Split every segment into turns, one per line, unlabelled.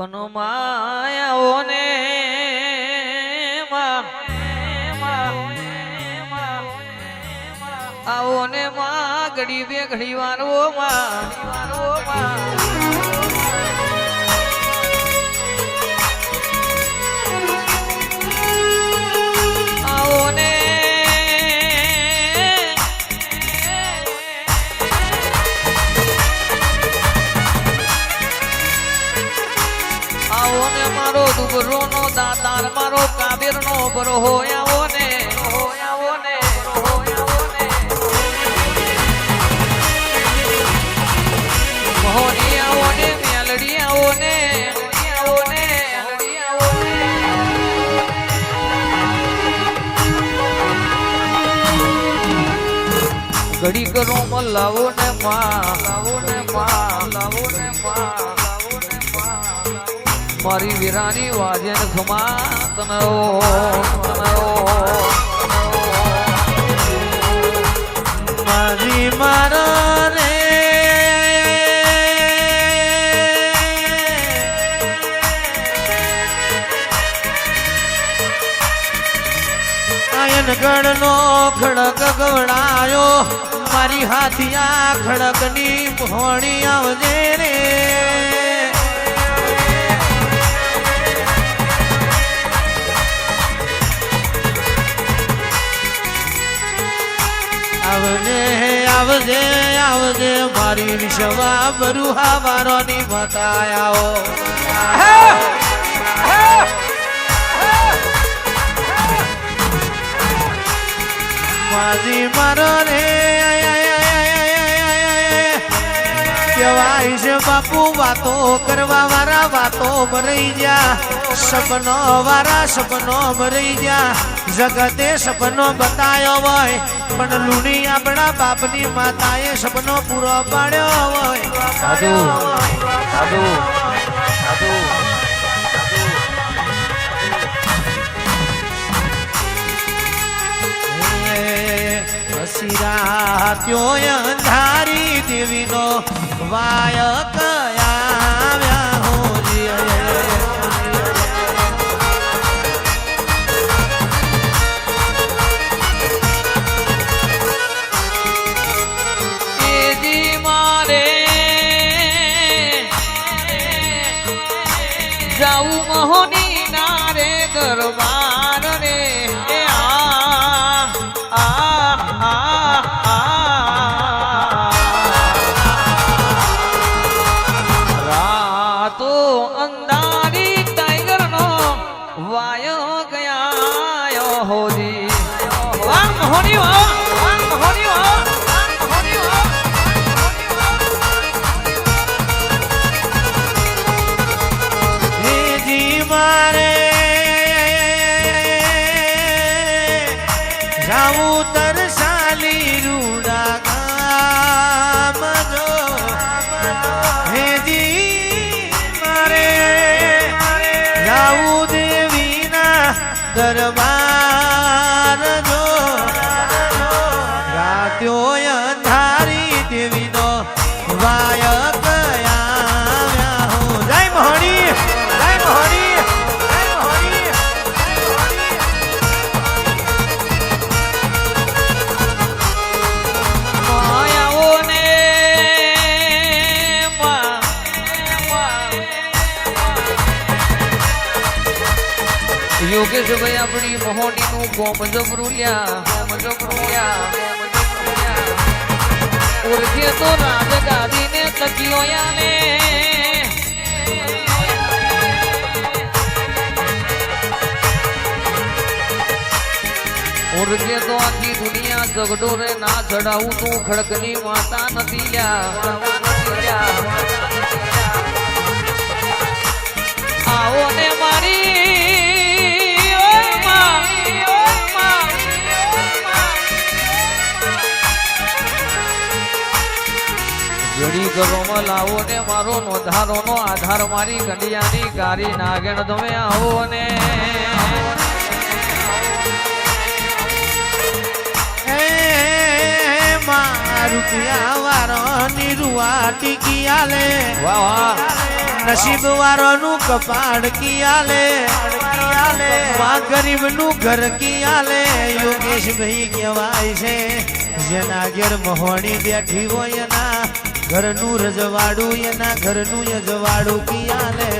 પણ માયાઓને આવો ને માં ઘડી બે ઘડી વારો માં બરો હોયા આવો ને. હોય આવો ને હોય આવો આવો ને મેલડી આવો આવો ને. મેલડી આવો ને ઘડી કરો મલાવો ને માં લાવો ને માં લાવો ને માં. મારી વીરાની વાજન ખમા તનરો તનરો
મારી મારા રે આયનગઢ નો ખડક ગવડાયો, મારી હાથિયા ખડકની ભોણી આવજે રે. આવજે આવજે આવજે મારી વિશ્વા બરુહા વારોની બતાયાઓ માજી મારો રે કહેવાય છે બાપુ વાતો કરવા વાળા વાતો મરી જા સપનો વાળા સપનો મરી જા જગતે સપનો બતાયો હોય પણ લુણી આપણા બાપની માતાએ સપનો પૂરો પાડ્યો હોય.
સાધુ સાધુ સાધુ.
અંધારી દેવીનો વાય કયા
યોગેશભાઈ આપણી મહોડીનું ગોમ જબરુલ્યા ગોમ જબરુલ્યા ઓળખે તો રાજ ગાદીને તકીઓ યાને. ઓળખે તો આખી દુનિયા ઝગડો રે, ના ચડાવું તું ખડકની માતા નથી લ્યા. આવો ને મારી ઘડી ઘરોમાં લાવો ને મારો નોંધારો નો આધાર મારી ગંડિયાની ગારી નાગણ તમે આવો ને.
રૂપિયા વારો ની રૂવા
ટીકિયા લે
નસીબ વારો નું કપાળ કિયા લે ગરીબનું ઘર કિયા લે યોગેશ ભાઈ કહેવાય છે જેના ઘેર મોહણી બેઠી હોય એના ઘરનું રજવાડું એના ઘરનું યજવાડું કિયાલે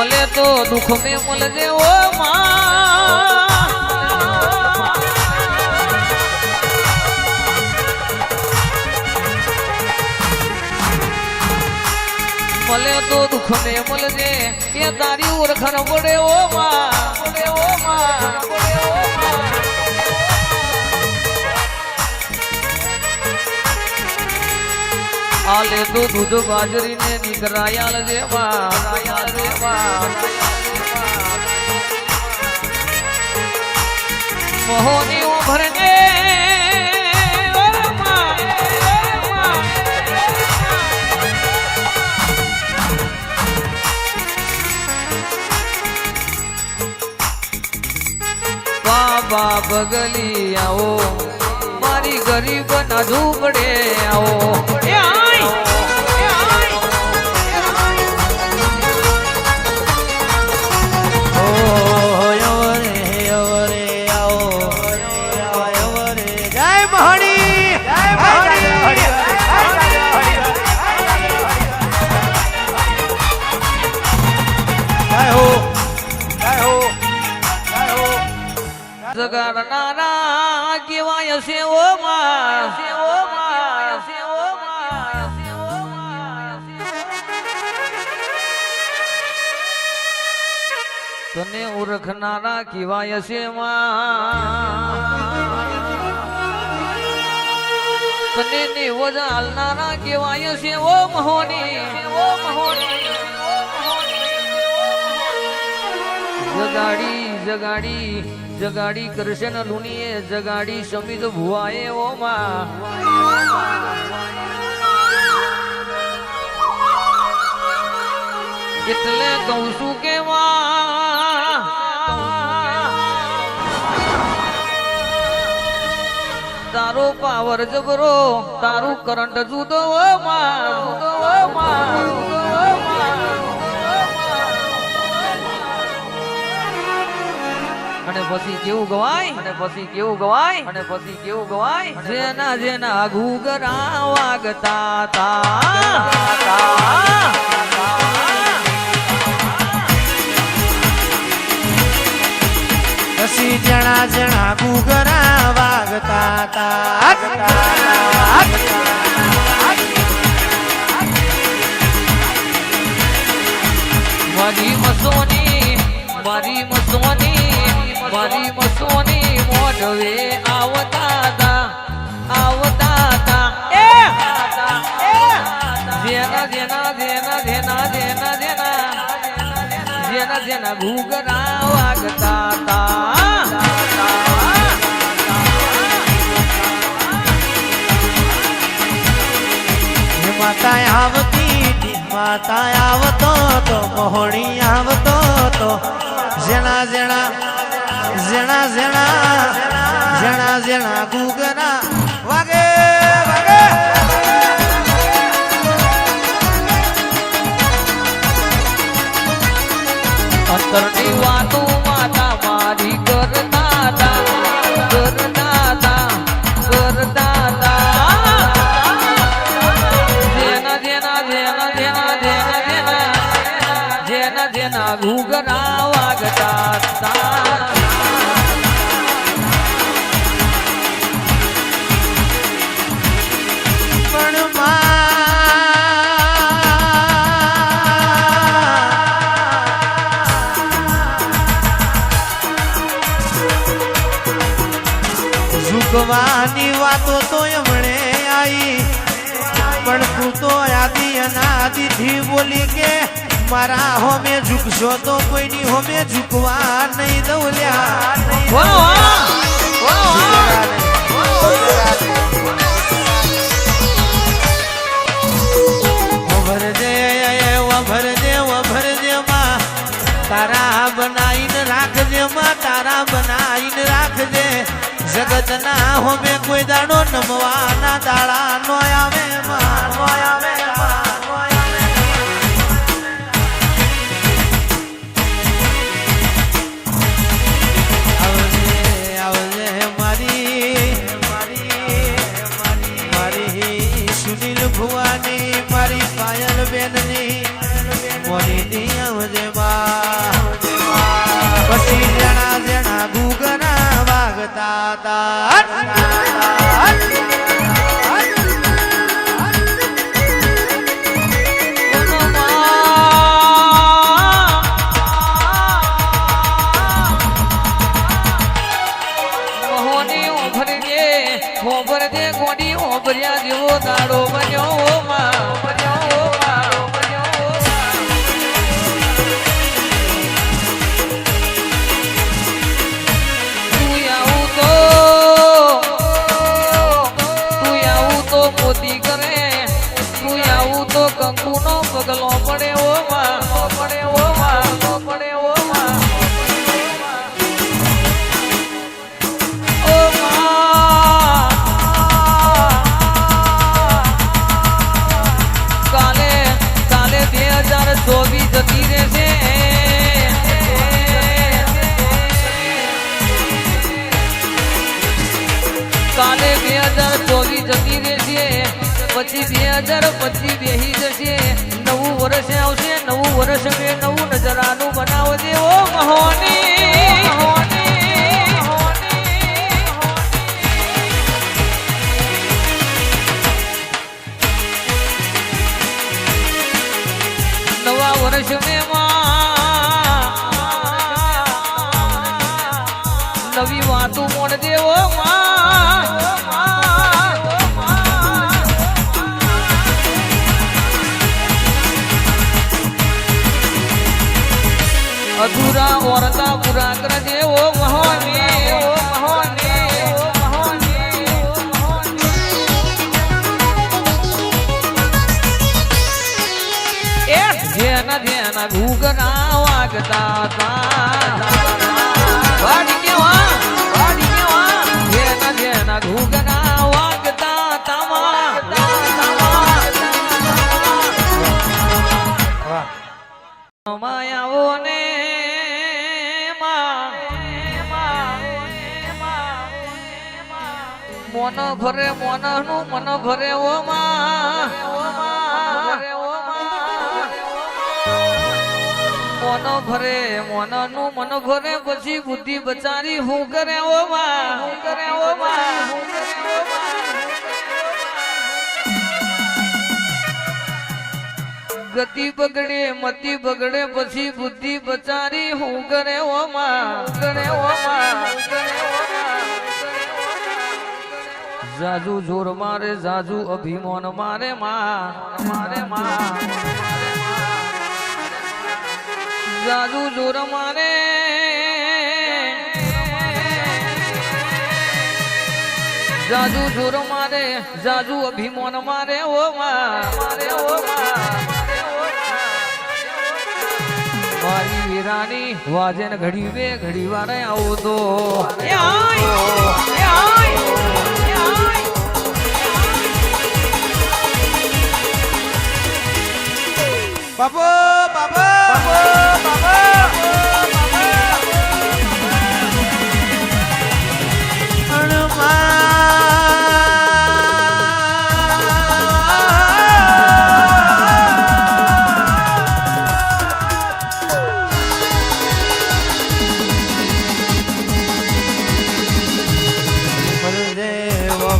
મળે તો દુઃખ મેં મળજે, ઓ માં. મળે તો દુઃખ ને મળજે, એ તારી ઓળખાણ પડે ઓ માં. માં ઓ માં. આલે તો દૂધ બાજરી ને નીકરાયાલ જેવા રાયાલ જેવા મોહની ઉભરને બાબા બગલી આવો મારી ગરીબ ના ઝૂંપડે આવો. જગાડનારા કેવાય છે ઓ માં છે ઓ તને ઓળખનારા કેવાય છે તને હાલનારા કેવાય છે ઓ મહોની. ઓ મહોની જગાડી જગાડી જગાડી ન લુનીએ, જગાડી સમિત ભુવાએ ઓ એટલે કહું છું કે તારો પાવર જબરો, તારું કરંટ જુદો જુદો માં અને પછી કેવું ગવાય? અને પછી કેવું ગવાય? અને પછી કેવું ગવાય? જેના જેના ઘૂગરા વાગતા તા.
પછી જણા જણા ઘૂગરા વાગતા તા.
મારી મસોની મારી મસોની. મારી મસોની મોઢવે આવતા તા આવતા તા એ! જેના જેના જેના જેના જેના જેના જેના જેના ઘૂઘરા વાગતા તા.
માતા આવતી માતા આવતો તો મોહણી આવતો તો જેણા જેણા ઝેણા ઝેણા ઝેણા ઝેણા ઘૂગરા વાગે વાગે.
અંતરની વાતો માતા મારી કરતા તા કરતા. તા કરતા જેના જેના ઘૂઘરા વાગતા
હતા. ઝુકવાની વાતો તો એમણે આવી પણ તું તો આદિ અનાદિથી બોલી કે મારા હોમે ઝૂકશો તો કોઈની હોમે ઝૂકવા નહીં દવલ્યા લ્યા.
વાહ, વાહ.
તારા બનાવીને રાખજે માં તારા બનાવીને રાખજે. જગતના હોમે કોઈ દાડો નમવાના દાડા નો આવે માં નો આવે માં,
નવા વર્ષ મેં નવી વાતું મોડ દેવો અધૂરા ઓરતા પૂરા વાગતા હતા ઘૂઘરા વાગતા હતા માયાઓ ને ભરે મોનનું મન ભરે ઓ માં મોન ભરે મોનનું મન ભરે, પછી બુદ્ધિ બચારી હું કરે ઓ માં? હું કરે ઓ માં? ગતિ બગડે, મતિ બગડે, પછી બુદ્ધિ બચારી હું કરે ઓ માં? કરે ઓ માં? જાજુ જોર મારે, જાજુ અભિમાન મારે માં? મારે માં? જાજુ જોર મારે. જાજુ જોર મારે જાજુ અભિમાન મારે ઓ મારે ઓ મારી વીરાની વાજન ઘડી વે ઘડી વારે આવો તો એ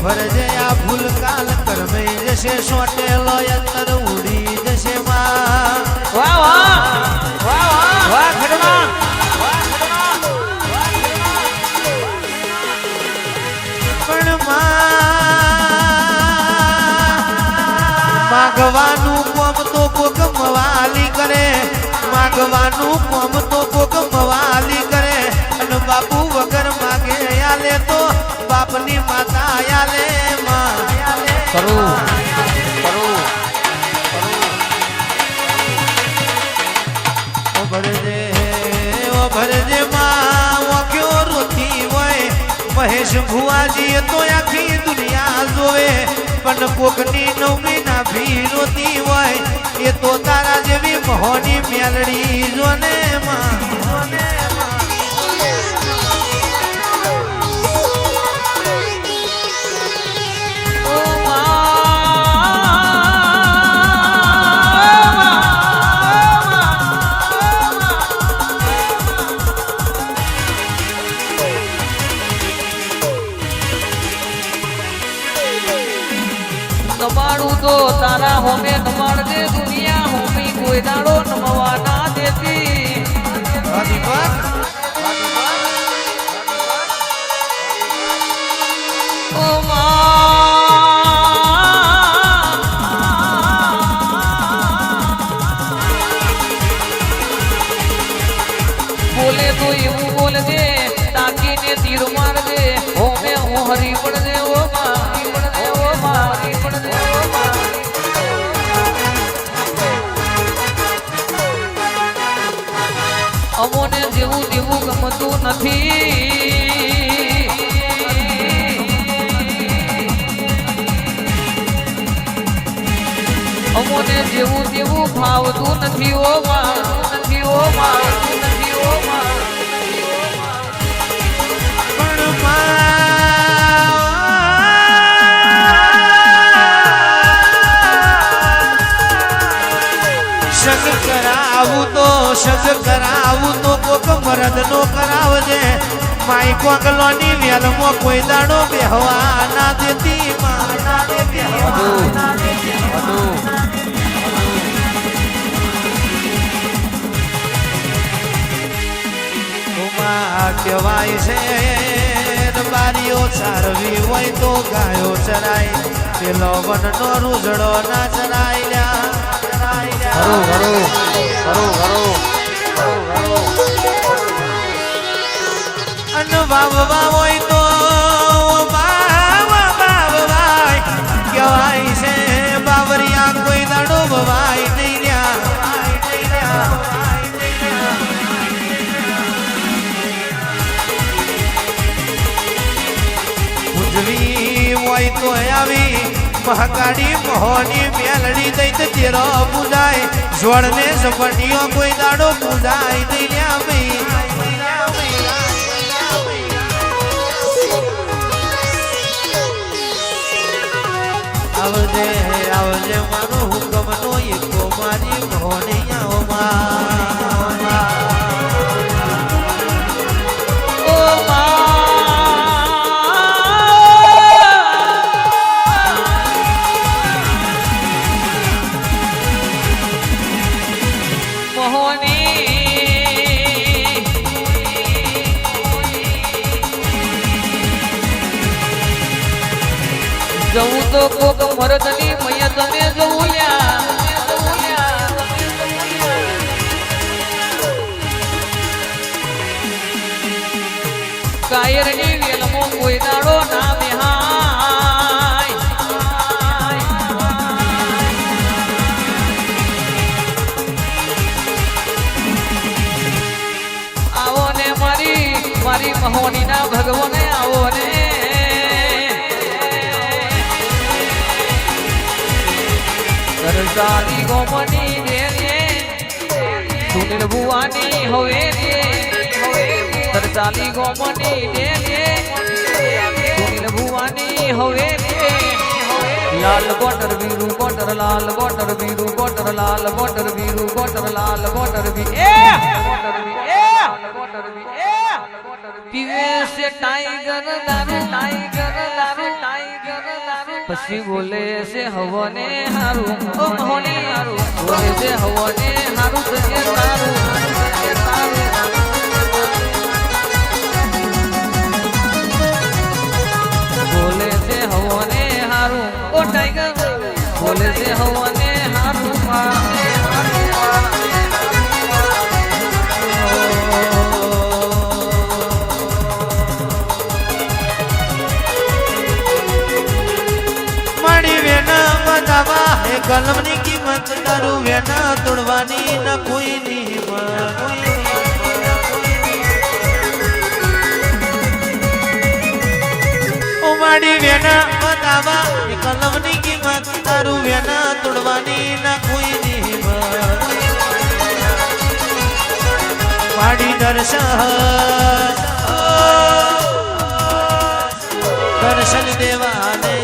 ભરજે આ ભૂલ કાલ કરમે જશે સોટેલો અંતર ઉડી
વાહ વાહ વાહ વાહ વાહ ખડમાં
પણ માગવાનું કોમ તો કોક મવાલી કરે. માગવાનું કોમ તો કોક મવાલી કરે. અને બાપુ વગર માગે આલે તો બાપની માતા આલે માં એ તો આખી દુનિયા જોવે. પણ કોકની નવમી ના ભી રોતી હોય, એ તો તારા જેવી મહોની મેલડી જોને માં.
હોમે નમાડ દે દુનિયા હોમી કોઈ દાડો નમવા ગમતું નથી. અમોને જેવું તેવું ભાવતું નથી ઓ માં નથી ઓ માં
સગ કરાવું તો સગ કરાવું તો કોક મરદ નો કરાવજે. માઈ કોકલોની વેલમાં કોઈ દાડો બેહવા ના દેતી માં દેતી ના દેતી. કહેવાય છે બારીઓ ચારવી હોય તો ગાયો ચરાય. પેલો વનનો રૂઝડો ના ચરાય. વાવવા હોય તો વાવ વાવવાય. કહેવાય છે બાવરિયા કોઈ દાડો વવાય નહીં વવાય. ઉજવી હોય તો આવી મહાકાળી મોહની મેલડી દઈ તેરો પૂજાય જોડને સપટીઓ કોઈ દાડો પૂજાય ભઈ. આવજે આવજે મારો હુકમનો એકો મારી મોહની આવમાં
જવું તો કોક મરદની મૈયા તમે જવું લ્યા. કાયરની વેલમો કોઈ દાડો ના બેહાય. આવો ને મારી મારી મહોની ના ભગવાને સરસારી ગોમની રે સુનિલ ભુવાની હવે રે સરસાલી ગોમની રે સુનિલ ભુવાની હવે રે લાલ બોટર વીરુ બોટર લાલ બોટર વીરુ બોટર લાલ બોટર વીરુ બોટર લાલ બોટર વી એ! પીવે છે ટાઈગર દારૂ ટાઈગર દારૂ ટાઈગર. પછી બોલે છે હવને હારું. ઓ મહોને હારું. બોલે છે હવને હારું. સજે તારું. બોલે છે હવને હારું. ઓ ટાઈગર. બોલે છે હવને હારું હારું.
કલમની કિંમત તારું વેના તોડવાની ન કોઈની હિંમત કોઈની હિંમત. ઓ માડી વેના બતાવા કલમની કિંમત તારું વેના તોડવાની ન કોઈની હિંમત માડી દર્શન દર્શન દેવાને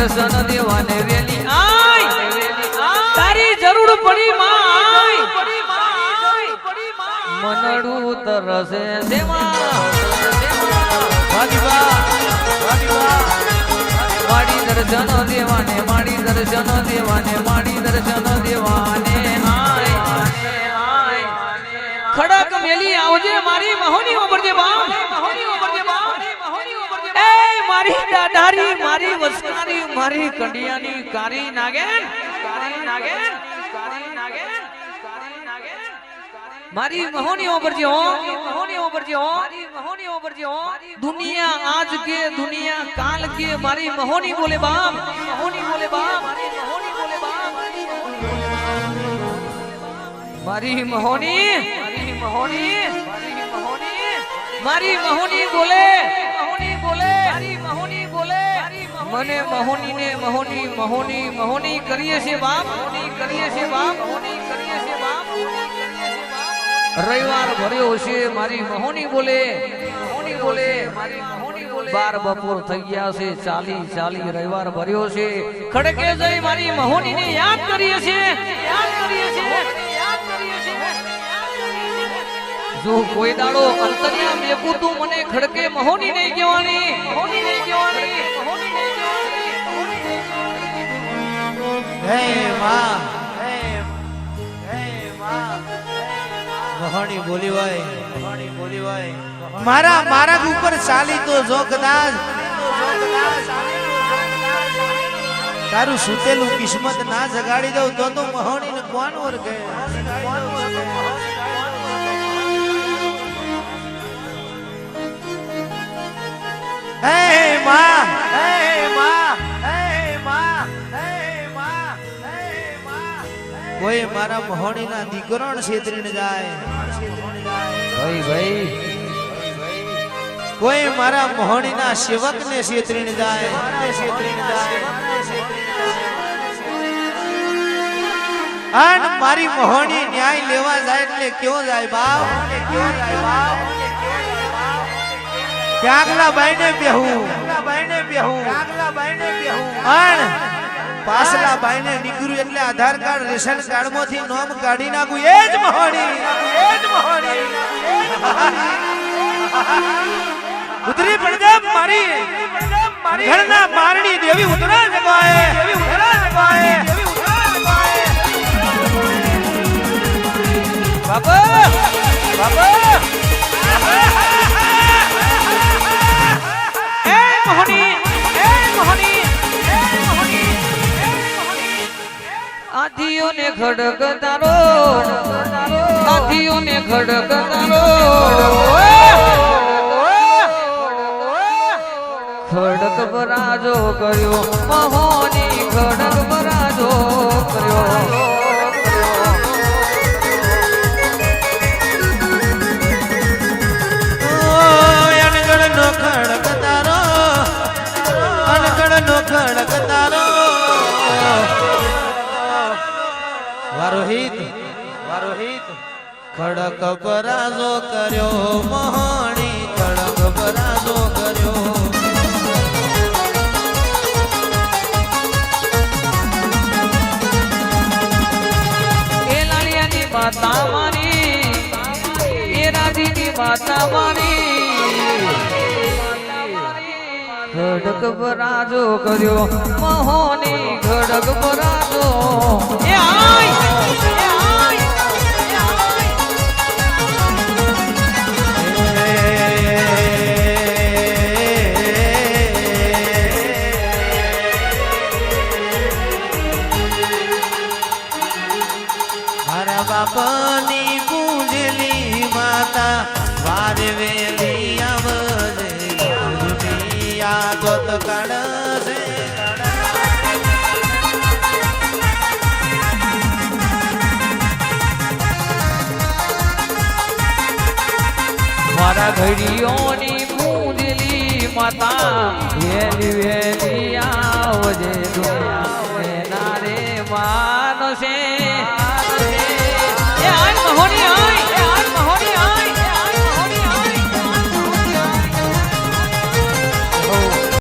દર્શન દેવાને વેલી આય. તારી જરૂર પડી માય મનડું તરસે
દેવા.
માડી દર્શન દેવાને માડી દર્શન દેવાને માડી દર્શન દેવાને. મારી દાદારી મારી વસકારી મારી કંડિયાની કારી નાગેન કારી નાગેન કારી નાગેન કારી નાગેન મારી મહોની ઓબરજી હો મહોની ઓબરજી હો મારી મહોની ઓબરજી હો દુનિયા આજ કે દુનિયા કાલ કે મારી મહોની બોલે બાપ મહોની બોલે બાપ મારી મહોની બોલે બાપ મારી મહોની મારી મહોની મારી મહોની મારી મહોની બોલે મહોની બોલે મારી મહોની બોલે મને મહોની ને મહોની મહોની મહોની કરીએ છે બાપ, મહોની કરીએ છે બાપ, મહોની કરીએ છે બાપ. છે રવિવાર ભર્યો છે, મારી મહોની બોલે મહોની બોલે, મારી મહોની બોલે. બાર બપોર થઈ ગયા છે, ચાલી ચાલી રવિવાર ભર્યો છે. ખડકે જઈ મારી મહોની ને યાદ કરીએ છીએ. યાદ કરીએ છીએ. જો કોઈ દાડો અંતરિયા મેકું તું, મને ખડકે મહોની નહીં કહેવાની. મહોની નહીં કહેવાની.
હે માં હે હે માં. મહાણી બોલી હોય મહાણી બોલી હોય મારા મારા ઉપર ચાલી તો જો કદાચ તારું સુતેલું કિસ્મત ના જગાડી દઉં તો તો મહોણી ને કોણ ઓળખે? હે માં હે કોઈ મારા મહોણીના દીકરોણ છેતરીને જાય.
ભાઈ ભાઈ
કોઈ મારા મહોણીના સેવકને છેતરીને જાય. અને મારી મહોણી ન્યાય લેવા જાય એટલે કયો જાય બાપ? કયો જાય બાપ ત્યાગલા બાઈને બેહું. બાઈને બેહું. બાઈને બેહું અણ પાછલા બાઈને નીકળ્યું એટલે આધાર કાર્ડ, રેશન કાર્ડમાંથી નોમ કાઢી નાખું. એ જ મહોણી. મહોણી. ઉતરી પડદે મારી. ઘરના મારણી દેવી ઉતરા જગાએ ઉતરા જગાએ
બાબા બાબા એ મોહની આધીઓને ખડક તારો આધીઓને ખડક તારો ખડક બરાજો કર્યો મહોની ખડક બરાજો કર્યો.
ખડક પરાજો કર્યો, મહાણી ખડક પરાજો કર્યો.
એ લાલિયાની મારી એ રાધીની મારી ખડક બરાજો કર્યો મહોની ખડક પરાજો. એ
મારા
ઘડીઓની પૂંજલી માતા. વેલી વેલી.